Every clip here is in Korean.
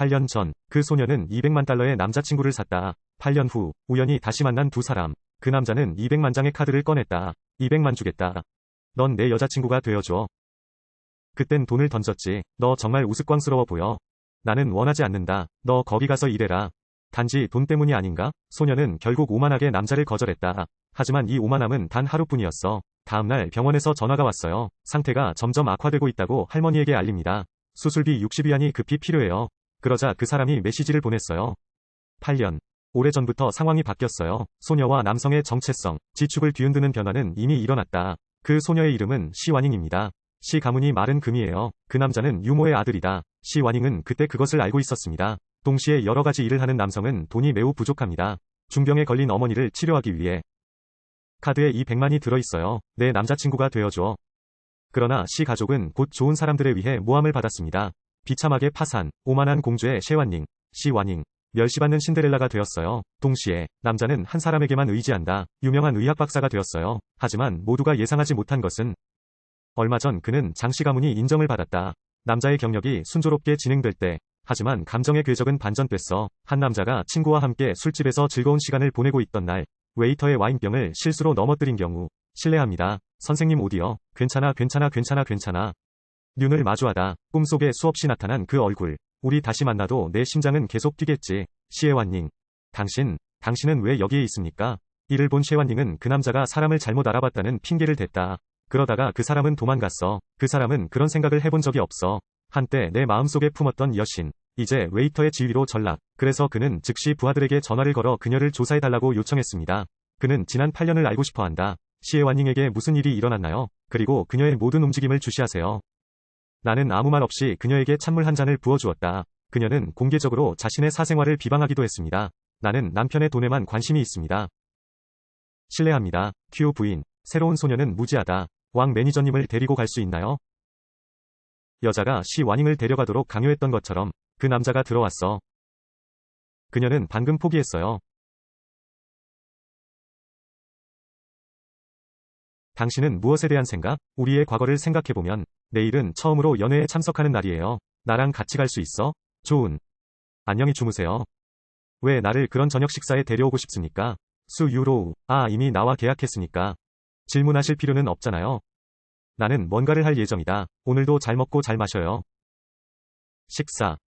8년 전, 그 소녀는 200만 달러의 남자친구를 샀다. 8년 후, 우연히 다시 만난 두 사람. 그 남자는 200만 장의 카드를 꺼냈다. 200만 주겠다. 넌 내 여자친구가 되어줘. 그땐 돈을 던졌지. 너 정말 우스꽝스러워 보여. 나는 원하지 않는다. 너 거기 가서 일해라. 단지 돈 때문이 아닌가? 소녀는 결국 오만하게 남자를 거절했다. 하지만 이 오만함은 단 하루뿐이었어. 다음날 병원에서 전화가 왔어요. 상태가 점점 악화되고 있다고 할머니에게 알립니다. 수술비 60위안이 급히 필요해요. 그러자 그 사람이 메시지를 보냈어요. 8년. 오래전부터 상황이 바뀌었어요. 소녀와 남성의 정체성, 지축을 뒤흔드는 변화는 이미 일어났다. 그 소녀의 이름은 시와닝입니다. 시 가문이 마른 금이에요. 그 남자는 유모의 아들이다. 시 와닝은 그때 그것을 알고 있었습니다. 동시에 여러 가지 일을 하는 남성은 돈이 매우 부족합니다. 중병에 걸린 어머니를 치료하기 위해 카드에 이 100만이 들어있어요. 내 남자친구가 되어줘. 그러나 시 가족은 곧 좋은 사람들에 의해 모함을 받았습니다. 비참하게 파산, 오만한 공주의 셰완닝, 시 와닝, 멸시받는 신데렐라가 되었어요. 동시에 남자는 한 사람에게만 의지한다. 유명한 의학 박사가 되었어요. 하지만 모두가 예상하지 못한 것은 얼마 전 그는 장씨 가문이 인정을 받았다. 남자의 경력이 순조롭게 진행될 때 하지만 감정의 궤적은 반전됐어. 한 남자가 친구와 함께 술집에서 즐거운 시간을 보내고 있던 날 웨이터의 와인병을 실수로 넘어뜨린 경우 실례합니다. 선생님 오디어 괜찮아 괜찮아 괜찮아 괜찮아 눈을 마주하다 꿈속에 수없이 나타난 그 얼굴 우리 다시 만나도 내 심장은 계속 뛰겠지. 시에완닝 당신 당신은 왜 여기에 있습니까? 이를 본 셰완닝은 그 남자가 사람을 잘못 알아봤다는 핑계를 댔다. 그러다가 그 사람은 도망갔어. 그 사람은 그런 생각을 해본 적이 없어. 한때 내 마음속에 품었던 여신. 이제 웨이터의 지위로 전락. 그래서 그는 즉시 부하들에게 전화를 걸어 그녀를 조사해달라고 요청했습니다. 그는 지난 8년을 알고 싶어 한다. 시에완닝에게 무슨 일이 일어났나요? 그리고 그녀의 모든 움직임을 주시하세요. 나는 아무 말 없이 그녀에게 찬물 한 잔을 부어주었다. 그녀는 공개적으로 자신의 사생활을 비방하기도 했습니다. 나는 남편의 돈에만 관심이 있습니다. 실례합니다. 큐 부인. 새로운 소녀는 무지하다. 왕 매니저님을 데리고 갈 수 있나요? 여자가 시 와닝을 데려가도록 강요했던 것처럼 그 남자가 들어왔어. 그녀는 방금 포기했어요. 당신은 무엇에 대한 생각? 우리의 과거를 생각해보면 내일은 처음으로 연회에 참석하는 날이에요. 나랑 같이 갈 수 있어? 좋은. 안녕히 주무세요. 왜 나를 그런 저녁 식사에 데려오고 싶습니까? 수 유로우. 아, 이미 나와 계약했으니까. 질문하실 필요는 없잖아요. 나는 뭔가를 할 예정이다. 오늘도 잘 먹고 잘 마셔요. 식사.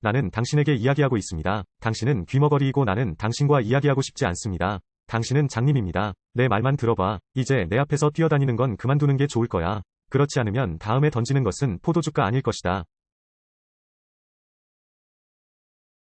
나는 당신에게 이야기하고 있습니다. 당신은 귀머거리이고 나는 당신과 이야기하고 싶지 않습니다. 당신은 장님입니다. 내 말만 들어봐. 이제 내 앞에서 뛰어다니는 건 그만두는 게 좋을 거야. 그렇지 않으면 다음에 던지는 것은 포도주가 아닐 것이다.